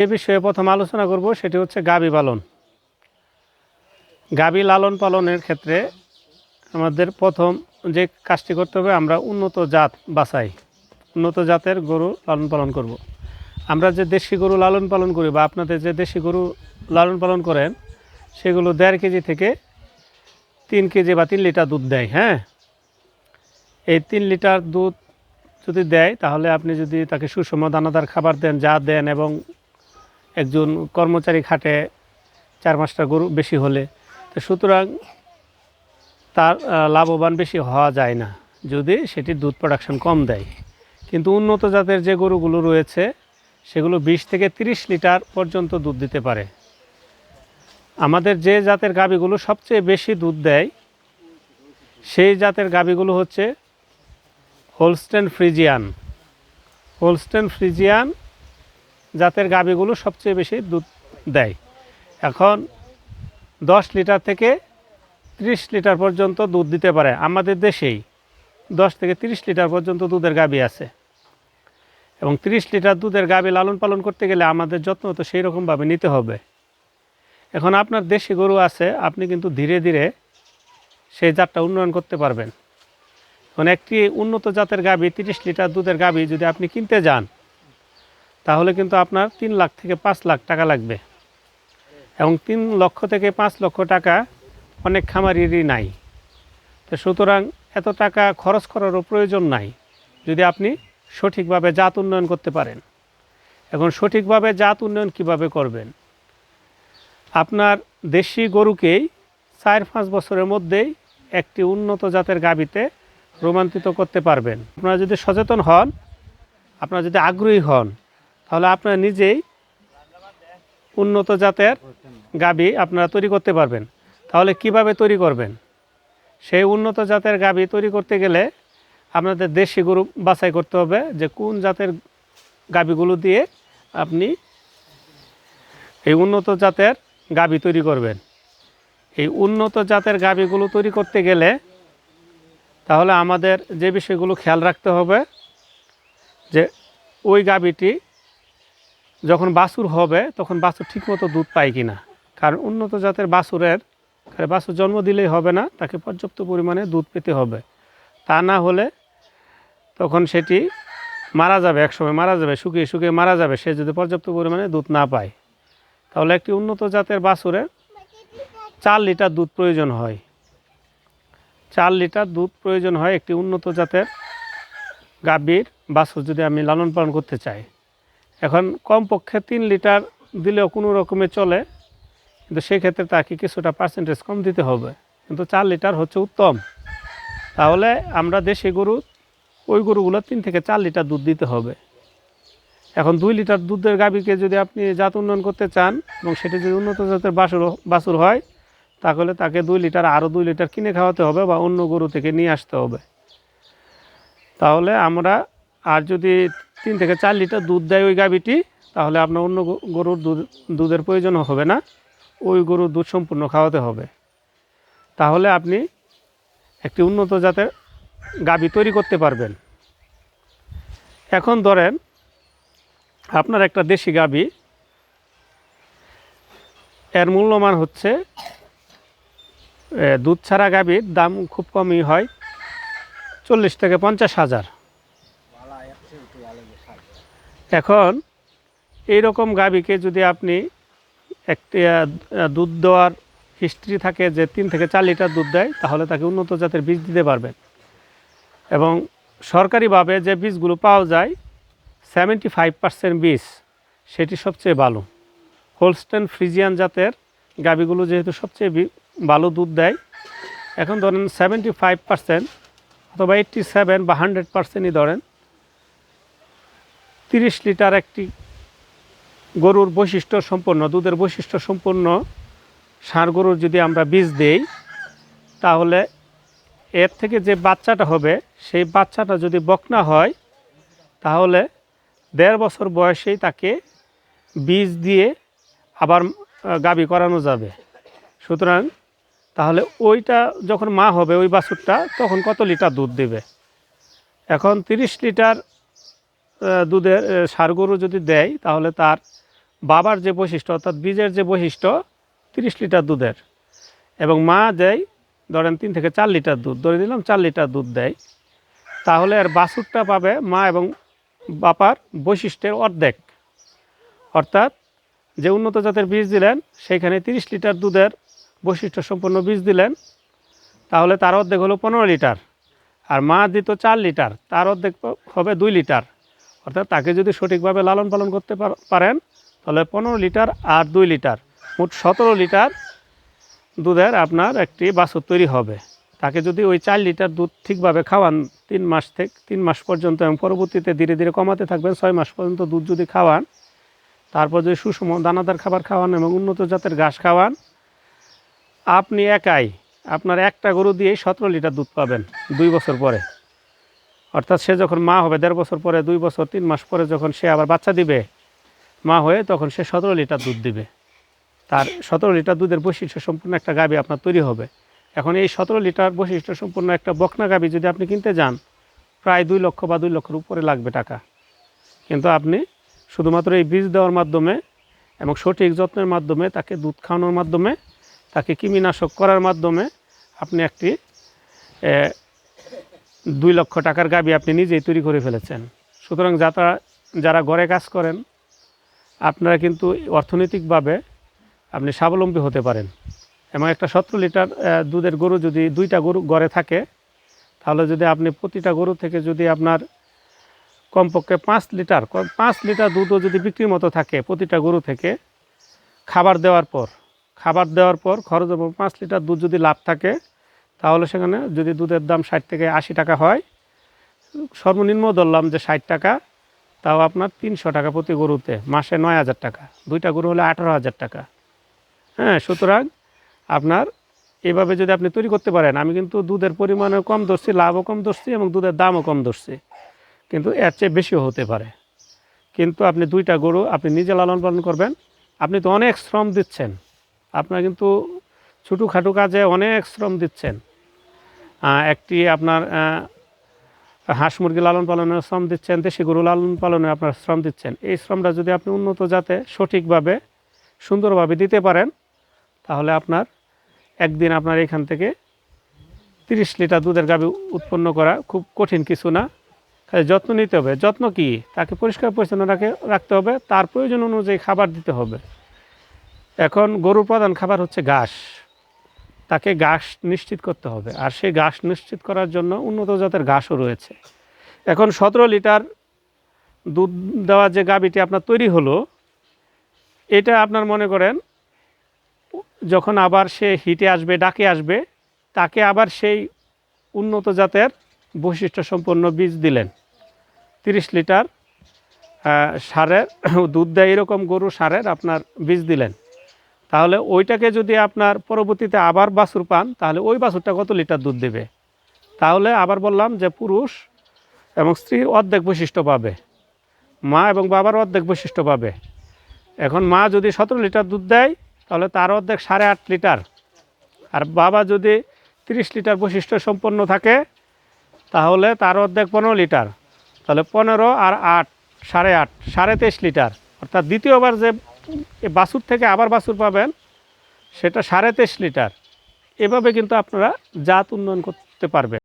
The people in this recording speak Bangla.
যে বিষয়ে প্রথম আলোচনা করব, সেটি হচ্ছে গাবি পালন গাবি লালন পালনের ক্ষেত্রে আমাদের প্রথম যে কাজটি করতে হবে, আমরা উন্নত জাত বাছাই, উন্নত জাতের গরু লালন পালন করব। আমরা যে দেশি গরু লালন পালন করি বা আপনাদের যে দেশি গরু লালন পালন করেন, সেগুলো দেড় কেজি থেকে তিন কেজি বা তিন লিটার দুধ দেয় হ্যাঁ এই তিন লিটার দুধ যদি দেয়, তাহলে আপনি যদি তাকে সুষম দানাদার খাবার দেন, যা দেন এবং একজন কর্মচারী খাটে চার পাঁচটা গরু বেশি হলে, তো সুতরাং তার লাভবান বেশি হওয়া যায় না। যদি সেটি দুধ প্রোডাকশন কম দেয়। কিন্তু উন্নত জাতের যে গরুগুলো রয়েছে, সেগুলো বিশ থেকে তিরিশ লিটার পর্যন্ত দুধ দিতে পারে। আমাদের যে জাতের গাভীগুলো সবচেয়ে বেশি দুধ দেয়, সেই জাতের গাভীগুলো হচ্ছে হোলস্টেন ফ্রিজিয়ান হোলস্টেন ফ্রিজিয়ান জাতের গাভীগুলো সবচেয়ে বেশি দুধ দেয়। এখন দশ লিটার থেকে ত্রিশ লিটার পর্যন্ত দুধ দিতে পারে। আমাদের দেশেই দশ থেকে তিরিশ লিটার পর্যন্ত দুধের গাভী আছে। এবং তিরিশ লিটার দুধের গাভী লালন পালন করতে গেলে আমাদের যত্ন তো সেই রকমভাবে নিতে হবে। এখন আপনার দেশি গরু আছে, আপনি কিন্তু ধীরে ধীরে সেই জাতটা উন্নয়ন করতে পারবেন। এখন একটি উন্নত জাতের গাভী, তিরিশ লিটার দুধের গাভী যদি আপনি কিনতে যান তাহলে কিন্তু আপনার তিন লাখ থেকে পাঁচ লাখ টাকা লাগবে। এবং তিন লক্ষ থেকে পাঁচ লক্ষ টাকা অনেক খামারিরই নাই। তো সুতরাং এত টাকা খরচ করারও প্রয়োজন নাই, যদি আপনি সঠিকভাবে জাত উন্নয়ন করতে পারেন। এখন সঠিকভাবে জাত উন্নয়ন কীভাবে করবেন? আপনার দেশি গরুকেই চার পাঁচ বছরের মধ্যেই একটি উন্নত জাতের গাবিতে রোমান্তিত করতে পারবেন। আপনারা যদি সচেতন হন, আপনারা যদি আগ্রহী হন তাহলে আপনারা নিজেই উন্নত জাতের গাবি আপনারা তৈরি করতে পারবেন। তাহলে কীভাবে তৈরি করবেন? সেই উন্নত জাতের গাবি তৈরি করতে গেলে আপনাদের দেশি গরু বাছাই করতে হবে যে কোন জাতের গাবিগুলো দিয়ে আপনি এই উন্নত জাতের গাবি তৈরি করবেন। এই উন্নত জাতের গাবিগুলো তৈরি করতে গেলে তাহলে আমাদের যে বিষয়গুলো খেয়াল রাখতে হবে যে ওই গাবিটি যখন বাছুর হবে, তখন বাছুর ঠিকমতো দুধ পায় কি না কারণ উন্নত জাতের বাছুরের, কারণ বাছুর জন্ম দিলেই হবে না, তাকে পর্যাপ্ত পরিমাণে দুধ পেতে হবে। তা না হলে তখন সেটি মারা যাবে, একসময় মারা যাবে, শুকিয়ে শুকিয়ে মারা যাবে, সে যদি পর্যাপ্ত পরিমাণে দুধ না পায়। তাহলে একটি উন্নত জাতের বাছুরের চার লিটার দুধ প্রয়োজন হয়। চার লিটার দুধ প্রয়োজন হয় একটি উন্নত জাতের গাভীর বাছুর যদি আমি লালন পালন করতে চাই। এখন কমপক্ষে তিন লিটার দিলেও কোনো রকমে চলে, কিন্তু সেক্ষেত্রে তাকে কিছুটা পার্সেন্টেজ কম দিতে হবে। কিন্তু চার লিটার হচ্ছে উত্তম। তাহলে আমরা দেশি গরু, ওই গরুগুলো তিন থেকে চার লিটার দুধ দিতে হবে। এখন দুই লিটার দুধের গাভীকে যদি আপনি জাত উন্নয়ন করতে চান এবং সেটি যদি উন্নত জাতের বাসুর বাছুর হয়, তাহলে তাকে দুই লিটার, আরও দুই লিটার কিনে খাওয়াতে হবে বা অন্য গরু থেকে নিয়ে আসতে হবে। তাহলে আমরা আর যদি তিন থেকে চার লিটার দুধ দেয় ওই গাভীটি, তাহলে আপনার অন্য গরুর দুধ, দুধের প্রয়োজন হবে না, ওই গরুর দুধ সম্পূর্ণ খাওয়াতে হবে। তাহলে আপনি একটি উন্নত জাতের গাভী তৈরি করতে পারবেন। এখন ধরেন, আপনার একটা দেশি গাভী, এর মূল্যমান হচ্ছে দুধ ছাড়া গাভীর দাম খুব কমই হয়, চল্লিশ থেকে পঞ্চাশ হাজার। এখন এই রকম গাভীকে যদি আপনি একটি দুধ দেওয়ার হিস্ট্রি থাকে যে তিন থেকে চার লিটার দুধ দেয়, তাহলে তাকে উন্নত জাতের বীজ দিতে পারবেন। এবং সরকারিভাবে যে বীজগুলো পাওয়া যায় সেভেন্টি ফাইভ পার্সেন্ট বীজ, সেটি সবচেয়ে ভালো। হোলস্টেন ফ্রিজিয়ান জাতের গাভীগুলো যেহেতু সবচেয়ে ভালো দুধ দেয়, এখন ধরেন সেভেন্টি ফাইভ পার্সেন্ট অথবা এইট্টি সেভেন বা হান্ড্রেড পার্সেন্টই ধরেন তিরিশ লিটার একটি গরুর বৈশিষ্ট্য সম্পন্ন দুধের বৈশিষ্ট্য সম্পন্ন ষাঁড় গরুর যদি আমরা বীজ দেই তাহলে এর থেকে যে বাচ্চাটা হবে সেই বাচ্চাটা যদি বকনা হয় তাহলে দেড় বছর বয়সেই তাকে বীজ দিয়ে আবার গাবি করানো যাবে। সুতরাং তাহলে ওইটা যখন মা হবে ওই বাছুরটা তখন কত লিটার দুধ দেবে? এখন তিরিশ লিটার আহ, দুধের ষাঁড় গরু যদি দেয়, তাহলে তার বাবার যে বৈশিষ্ট্য, অর্থাৎ বীজের যে বৈশিষ্ট্য, তিরিশ লিটার দুধের। এবং মা দেয়, ধরেন তিন থেকে চার লিটার দুধ, ধরে দিলাম চার লিটার দুধ দেয়, তাহলে আর বাছুরটা পাবে মা এবং বাপার বৈশিষ্ট্যের অর্ধেক। অর্থাৎ যে উন্নত জাতের বীজ দিলেন, সেইখানে তিরিশ লিটার দুধের বৈশিষ্ট্য সম্পন্ন বীজ দিলেন, তাহলে তার অর্ধেক হলো পনেরো লিটার। আর মা দিত চার লিটার, তার অর্ধেক হবে দুই লিটার। অর্থাৎ তাকে যদি সঠিকভাবে লালন পালন করতে পার- পারেন, তাহলে পনেরো লিটার আর দুই লিটার, মোট সতেরো লিটার দুধের আপনার একটি বাছুর তৈরি হবে। তাকে যদি ওই চার লিটার দুধ ঠিকভাবে খাওয়ান, তিন মাস থেকে তিন মাস পর্যন্ত এবং পরবর্তীতে ধীরে ধীরে কমাতে থাকবেন, ছয় মাস পর্যন্ত দুধ যদি খাওয়ান, তারপর যদি সুষম দানাদার খাবার খাওয়ান এবং উন্নত জাতের ঘাস খাওয়ান, আপনি একাই আপনার একটা গরু দিয়েই সতেরো লিটার দুধ পাবেন দুই বছর পরে। অর্থাৎ সে যখন মা হবে, দেড় বছর পরে, দুই বছর, তিন মাস পরে যখন সে আবার বাচ্চা দিবে মা হয়ে, তখন সে সতেরো লিটার দুধ দিবে। তার সতেরো লিটার দুধের বৈশিষ্ট্য সম্পূর্ণ একটা গাবি আপনার তৈরি হবে। এখন এই সতেরো লিটার বৈশিষ্ট্য সম্পূর্ণ একটা বকনা গাবি যদি আপনি কিনতে যান, প্রায় দুই লক্ষ বা দুই লক্ষের উপরে লাগবে টাকা। কিন্তু আপনি শুধুমাত্র এই বীজ দেওয়ার মাধ্যমে এবং সঠিক যত্নের মাধ্যমে, তাকে দুধ খাওয়ানোর মাধ্যমে, তাকে কৃমিনাশক করার মাধ্যমে আপনি একটি দুই লক্ষ টাকার গাবি আপনি নিজেই তৈরি করে ফেলেছেন। সুতরাং যারা যারা ঘরে কাজ করেন, আপনারা কিন্তু অর্থনৈতিকভাবে আপনি স্বাবলম্বী হতে পারেন। এবং একটা সতেরো লিটার দুধের গরু যদি দুইটা গরু, ঘরে থাকে, তাহলে যদি আপনি প্রতিটা গরু থেকে যদি আপনার কমপক্ষে পাঁচ লিটার পাঁচ লিটার দুধও যদি বিক্রির মতো থাকে প্রতিটা গরু থেকে, খাবার দেওয়ার পর, খাবার দেওয়ার পর খরচ পাঁচ লিটার দুধ যদি লাভ থাকে তাহলে সেখানে যদি দুধের দাম ষাট থেকে আশি টাকা হয়, সর্বনিম্ন ধরলাম যে ষাট টাকা, তাও আপনার তিনশো টাকা প্রতি গরুতে, মাসে নয় হাজার টাকা। দুইটা গরু হলে আঠারো হাজার টাকা। হ্যাঁ সুতরাং আপনার এভাবে যদি আপনি তৈরি করতে পারেন, আমি কিন্তু দুধের পরিমাণও কম ধরছি, লাভও কম ধরছি এবং দুধের দামও কম ধরছি। কিন্তু এর চেয়ে বেশিও হতে পারে। কিন্তু আপনি দুইটা গরু আপনি নিজে লালন পালন করবেন। আপনি তো অনেক শ্রম দিচ্ছেন। আপনার কিন্তু ছোটোখাটো কাজে অনেক শ্রম দিচ্ছেন। একটি আপনার হাঁস মুরগি লালন পালনে শ্রম দিচ্ছেন, দেশি গরু লালন পালনে আপনার শ্রম দিচ্ছেন। এই শ্রমটা যদি আপনি উন্নত জাতে সঠিকভাবে, সুন্দরভাবে দিতে পারেন, তাহলে আপনার একদিন আপনার এখান থেকে তিরিশ লিটার দুধের গাভী উৎপন্ন করা খুব কঠিন কিছু না। খালি যত্ন নিতে হবে। যত্ন কি? তাকে পরিষ্কার পরিচ্ছন্ন রাখে, রাখতে হবে। তার প্রয়োজন অনুযায়ী খাবার দিতে হবে। এখন গরুর প্রধান খাবার হচ্ছে ঘাস। তাকে ঘাস নিশ্চিত করতে হবে। আর সেই ঘাস নিশ্চিত করার জন্য উন্নত জাতের ঘাসও রয়েছে। এখন সতেরো লিটার দুধ দেওয়া যে গাভীটি আপনার তৈরি হলো, এটা আপনার মনে করেন, যখন আবার সে হিটে আসবে, ডাকে আসবে, তাকে আবার সেই উন্নত জাতের বৈশিষ্ট্য সম্পন্ন বীজ দিলেন। তিরিশ লিটার সারের দুধ দেয় এরকম গরু সারের আপনার বীজ দিলেন। তাহলে ওইটাকে যদি আপনার পরবর্তীতে আবার বাছুর পান, তাহলে ওই বাছুরটা কত লিটার দুধ দেবে? তাহলে আবার বললাম যে পুরুষ এবং স্ত্রীর অর্ধেক বৈশিষ্ট্য পাবে। মা এবং বাবার অর্ধেক বৈশিষ্ট্য পাবে। এখন মা যদি সতেরো লিটার দুধ দেয়, তাহলে তার অর্ধেক সাড়ে আট লিটার। আর বাবা যদি তিরিশ লিটার বৈশিষ্ট্য সম্পন্ন থাকে, তাহলে তার অর্ধেক পনেরো লিটার। তাহলে পনেরো আর আট, সাড়ে আট, সাড়ে তেইশ লিটার। অর্থাৎ দ্বিতীয়বার যে এ বাছুর থেকে আবার বাছুর পাবেন। সেটা সাড়ে তেইশ লিটার। এভাবে কিন্তু আপনারা জাত উন্নয়ন করতে পারবেন।